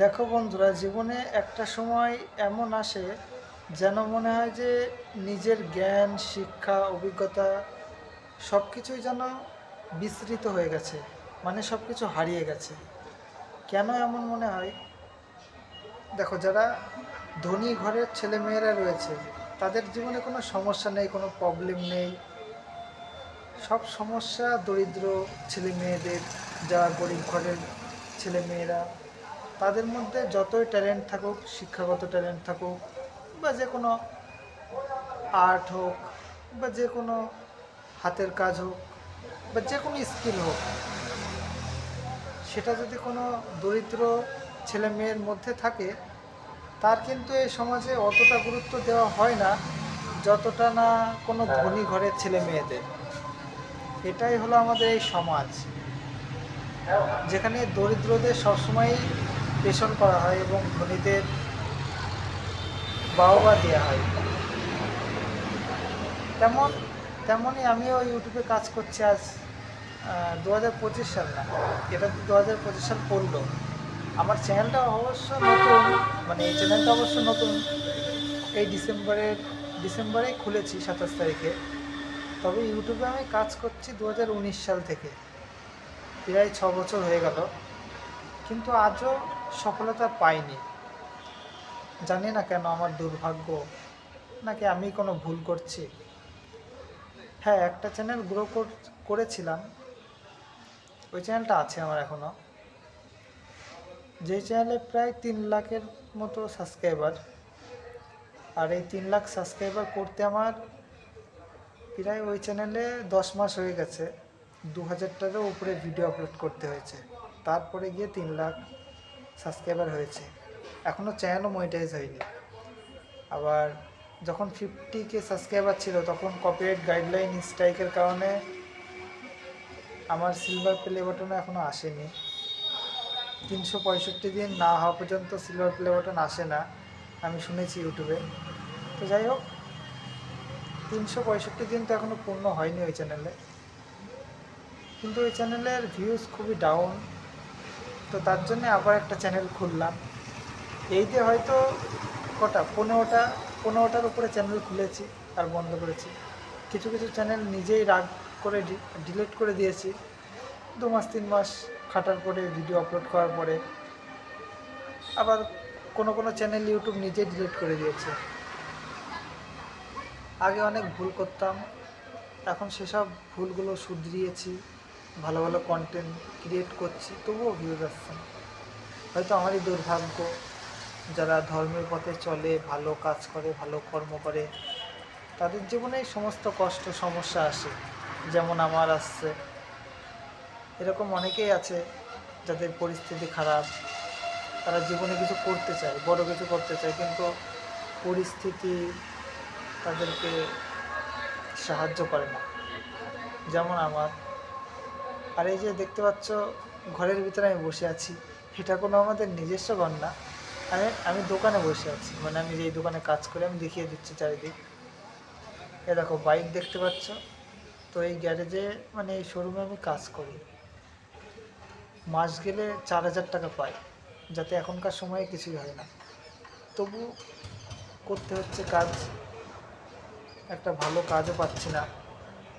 দেখো বন্ধুরা, জীবনে একটা সময় এমন আসে যেন মনে হয় যে নিজের জ্ঞান, শিক্ষা, অভিজ্ঞতা সব কিছুই যেন বিস্তৃত হয়ে গেছে মানে সব কিছু হারিয়ে গেছে। কেন এমন মনে হয়? দেখো, যারা ধনী ঘরের ছেলে মেয়েরা রয়েছে, তাদের জীবনে কোনো সমস্যা নেই, কোনো প্রবলেম নেই। সব সমস্যা দরিদ্র ছেলে মেয়েদের যারা গরিব ঘরের ছেলে মেয়েরা তাদের মধ্যে যতই ট্যালেন্ট থাকুক শিক্ষাগত ট্যালেন্ট থাকুক বা যে কোনো আর্ট হোক বা যে কোনো হাতের কাজ হোক বা যে কোনো স্কিল হোক সেটা যদি কোনো দরিদ্র ছেলে মেয়ের মধ্যে থাকে তার কিন্তু এই সমাজে অতটা গুরুত্ব দেওয়া হয় না যতটা না কোনো ধনী ঘরের ছেলে মেয়েদের। এটাই হলো আমাদের এই সমাজ। যেখানে দরিদ্রদের সবসময়ই পেষণ করা হয় এবং ধনীদের বাহবা দেওয়া হয়। তেমন, তেমনই আমিও ইউটিউবে কাজ করছি আজ দু হাজার পঁচিশ সাল না, এটা দু হাজার পঁচিশ সাল পড়ল। আমার চ্যানেলটা অবশ্য নতুন মানে এই চ্যানেলটা অবশ্য নতুন। এই ডিসেম্বরের, ডিসেম্বরেই খুলেছি সাতাশ তারিখে। তবে ইউটিউবে আমি কাজ করছি দু হাজার উনিশ সাল থেকে। প্রায় ছ বছর হয়ে গেল। কিন্তু আজও সফলতা পাইনি। জানি না কেন আমার দুর্ভাগ্য, নাকি আমি কোনো ভুল করছি? হ্যাঁ একটা চ্যানেল গ্রো করেছিলাম। ওই চ্যানেলটা আছে আমার এখনও যেই চ্যানেলে প্রায় তিন লাখের মতো সাবস্ক্রাইবার আর এই তিন লাখ সাবস্ক্রাইবার করতে আমার প্রায় ওই চ্যানেলে দশ মাস হয়ে গেছে। দু হাজারটারও উপরে ভিডিও আপলোড করতে হয়েছে। তারপরে গিয়ে তিন লাখ। সাবস্ক্রাইবার হয়েছে। এখনও চ্যানেলও মনিটাইজ হয়নি। আবার যখন ফিফটি কে সাবস্ক্রাইবার ছিল, তখন কপিরাইট গাইডলাইন স্ট্রাইকের কারণে আমার সিলভার প্লে বাটনও এখনও আসেনি। তিনশো পঁয়ষট্টি দিন না হওয়া পর্যন্ত সিলভার প্লে বাটন আসে না, আমি শুনেছি ইউটিউবে তো যাই হোক, তিনশো পঁয়ষট্টি দিন তো এখনও পূর্ণ হয়নি ওই চ্যানেলে কিন্তু ওই চ্যানেলের ভিউজ খুবই ডাউন তো তার জন্য আবার একটা চ্যানেল খুললাম। এইতে হয়তো কটা, পনেরোটা, পনেরোটার উপরে চ্যানেল খুলেছি আর বন্ধ করেছি। কিছু কিছু চ্যানেল নিজেই রাগ করে ডিলিট করে দিয়েছি। দু মাস, তিন মাস খাটার পরে ভিডিও আপলোড করার পরে আবার কোনো কোনো চ্যানেল ইউটিউব নিজেই ডিলিট করে দিয়েছে। আগে অনেক ভুল করতাম, এখন সেসব ভুলগুলো শুধরিয়েছি। ভালো ভালো কন্টেন্ট ক্রিয়েট করছি, তবুও ভিউজ আসছে না। হয়তো আমারই দুর্ভাগ্য, যারা ধর্মের পথে চলে, ভালো কাজ করে, ভালো কর্ম করে, তাদের জীবনেই সমস্ত কষ্ট, সমস্যা আসে। যেমন আমার আসছে। এরকম অনেকেই আছে, যাদের পরিস্থিতি খারাপ, তারা জীবনে কিছু করতে চায়, বড় কিছু করতে চায়, কিন্তু পরিস্থিতি তাদেরকে সাহায্য করে না। যেমন আমার আর এই যে দেখতে পাচ্ছ, ঘরের ভিতরে আমি বসে আছি। এটা কোনো আমাদের নিজস্ব ঘর না। আমি আমি দোকানে বসে আছি। মানে আমি যেই দোকানে কাজ করি, আমি দেখিয়ে দিচ্ছি চারিদিক। এ দেখো, বাইক দেখতে পাচ্ছ? তো এই গ্যারেজে মানে এই শোরুমে আমি কাজ করি। মাস গেলে চার হাজার টাকা পাই, যাতে এখনকার সময়ে কিছুই হয় না। তবু করতে হচ্ছে কাজ। একটা ভালো কাজও পাচ্ছি না।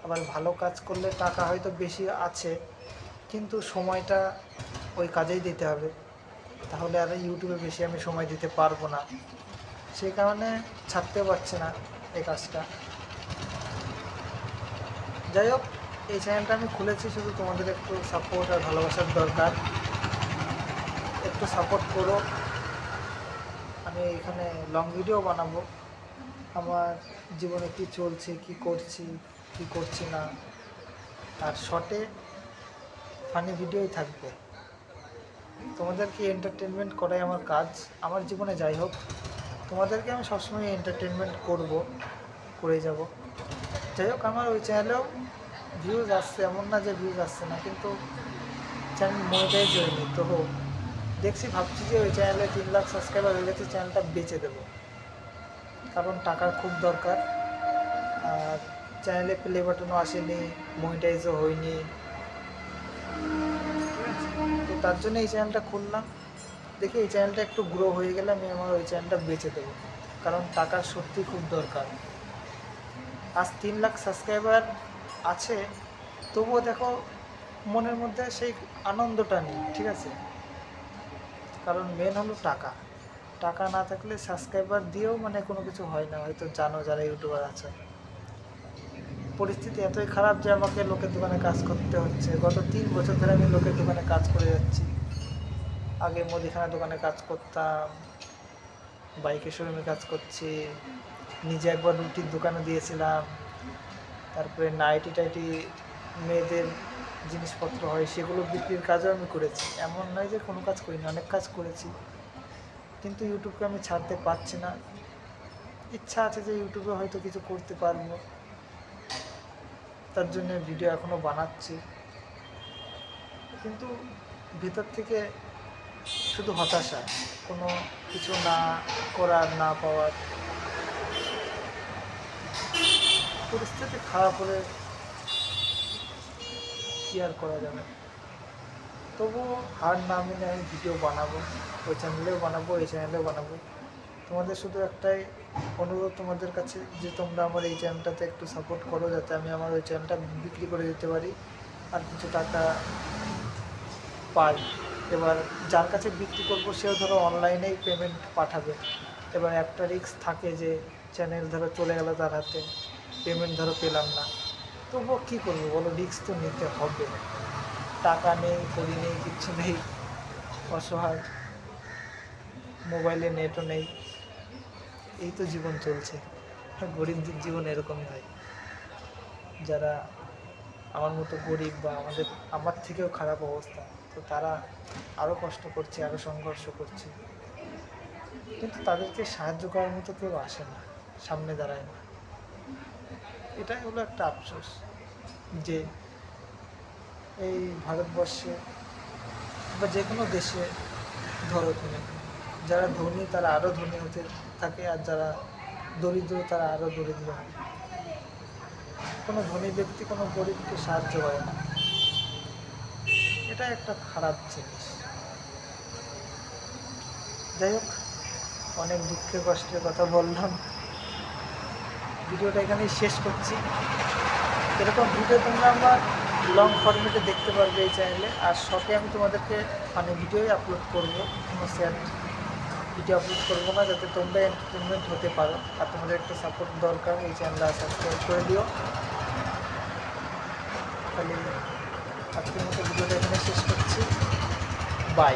আবার ভালো কাজ করলে টাকা হয়তো বেশি আছে, কিন্তু সময়টা ওই কাজেই দিতে হবে। তাহলে আর ইউটিউবে বেশি আমি সময় দিতে পারব না। সেই কারণে ছাড়তে পারছে না এই কাজটা। যাই হোক, এই চ্যানেলটা আমি খুলেছি শুধু তোমাদের একটু সাপোর্ট আর ভালোবাসার দরকার। একটু সাপোর্ট করো। আমি এখানে লং ভিডিও বানাবো। আমার জীবনে কি চলছে, কি করছি কি করছি না আর শর্টে ফানি ভিডিওই থাকবে। তোমাদেরকে এন্টারটেনমেন্ট করাই আমার কাজ। আমার জীবনে যাই হোক, তোমাদেরকে আমি সবসময় এন্টারটেনমেন্ট করব, করে যাব। যাই হোক, আমার ওই চ্যানেলেও ভিউজ আসছে, এমন না যে ভিউজ আসছে না, কিন্তু চ্যানেল মনিটাইজ হয়নি তো হোক, দেখছি, ভাবছি যে ওই চ্যানেলে তিন লাখ সাবস্ক্রাইবার হয়ে গেছে চ্যানেলটা বেচে দেবো। কারণ টাকার খুব দরকার। আর চ্যানেলে প্লে বাটনও আসেনি মনিটাইজও হয়নি। তো তার জন্য এই চ্যানেলটা খুললাম। দেখি এই চ্যানেলটা একটু গ্রো হয়ে গেলে আমি আমার ওই চ্যানেলটা বেচে দেবো। কারণ টাকা সত্যি খুব দরকার। আজ তিন লাখ সাবস্ক্রাইবার আছে। তবুও দেখো, মনের মধ্যে সেই আনন্দটা নেই, ঠিক আছে? কারণ মেন হলো টাকা। টাকা না থাকলে সাবস্ক্রাইবার দিয়েও মানে কোনো কিছু হয় না। হয়তো জানো যারা ইউটিউবার আছে। পরিস্থিতি এতই খারাপ যে আমাকে লোকের দোকানে কাজ করতে হচ্ছে। গত তিন বছর ধরে আমি লোকের দোকানে কাজ করে যাচ্ছি। আগে মুদিখানা দোকানে কাজ করতাম, বাইকের শোরুমে কাজ করছি, নিজে একবার রুটির দোকানে দিয়েছিলাম। তারপরে নাইটি টাইটি মেয়েদের জিনিসপত্র হয়, সেগুলো বিক্রির কাজও আমি করেছি। এমন নয় যে কোনো কাজ করিনি, অনেক কাজ করেছি। কিন্তু ইউটিউবকে আমি ছাড়তে পারছি না। ইচ্ছা আছে যে ইউটিউবে হয়তো কিছু করতে পারব। তার জন্য ভিডিও এখনও বানাচ্ছি। কিন্তু ভিতর থেকে শুধু হতাশা, কোনো কিছু না করার, না পাওয়ার। পরিস্থিতি খারাপ হলে কি আর করা যাবে? তবুও হার না মেনে আমি ভিডিও বানাবো, ওই চ্যানেলেও বানাবো, এই চ্যানেলেও বানাবো। তোমাদের শুধু একটাই অনুরোধ তোমাদের কাছে যে তোমরা আমার এই চ্যানেলটাতে একটু সাপোর্ট করো যাতে আমি আমার ওই চ্যানেলটা বিক্রি করে দিতে পারি আর কিছু টাকা পাই। এবার যার কাছে বিক্রি করব সেও ধরো অনলাইনেই পেমেন্ট পাঠাবে। এবার একটা রিস্ক থাকে যে চ্যানেল ধরো চলে গেল তার হাতে পেমেন্ট ধরো পেলাম না। তবুও কী করব বলো? রিস্ক তো নিতে হবে। টাকা নেই করি নেই কিচ্ছু নেই, অসহায়। মোবাইলে নেটও নেই। এই তো জীবন চলছে। গরিবদের জীবন এরকমই হয়। যারা আমার মতো গরিব বা আমাদের, আমার থেকেও খারাপ অবস্থা, তো তারা আরও কষ্ট করছে আরও সংঘর্ষ করছে। কিন্তু তাদেরকে সাহায্য করার মতো কেউ আসে না, সামনে দাঁড়ায় না। এটাই হলো একটা আফসোস যে এই ভারতবর্ষে বা যে কোনো দেশে ধরো তুমি যারা ধনী, তারা আরও ধনী হতে থাকে আর যারা দরিদ্র, তারা আরও দরিদ্র হয়। কোনো ধনী ব্যক্তি, কোনো গরিবকে সাহায্য করে না। এটা একটা খারাপ জিনিস। যাই হোক, অনেক দুঃখের, কষ্টের কথা বললাম। ভিডিওটা এখানেই শেষ করছি। এরকম ভিডিও তোমরা আমার লং ফরম্যাটে দেখতে পারবে এই চ্যানেলে আর শর্টে আমি তোমাদেরকে মানে ভিডিওই আপলোড করব, কোনো স্যাড ভিডিও আপলোড করব না, যাতে তোমরা এন্টারটেনমেন্ট হতে পারো। আর তোমাদের একটা সাপোর্ট দরকার, এই চ্যানেলটা সাবস্ক্রাইব করে দিও। তাহলে আজকের মতো ভিডিওটা এখানে শেষ করছি। বাই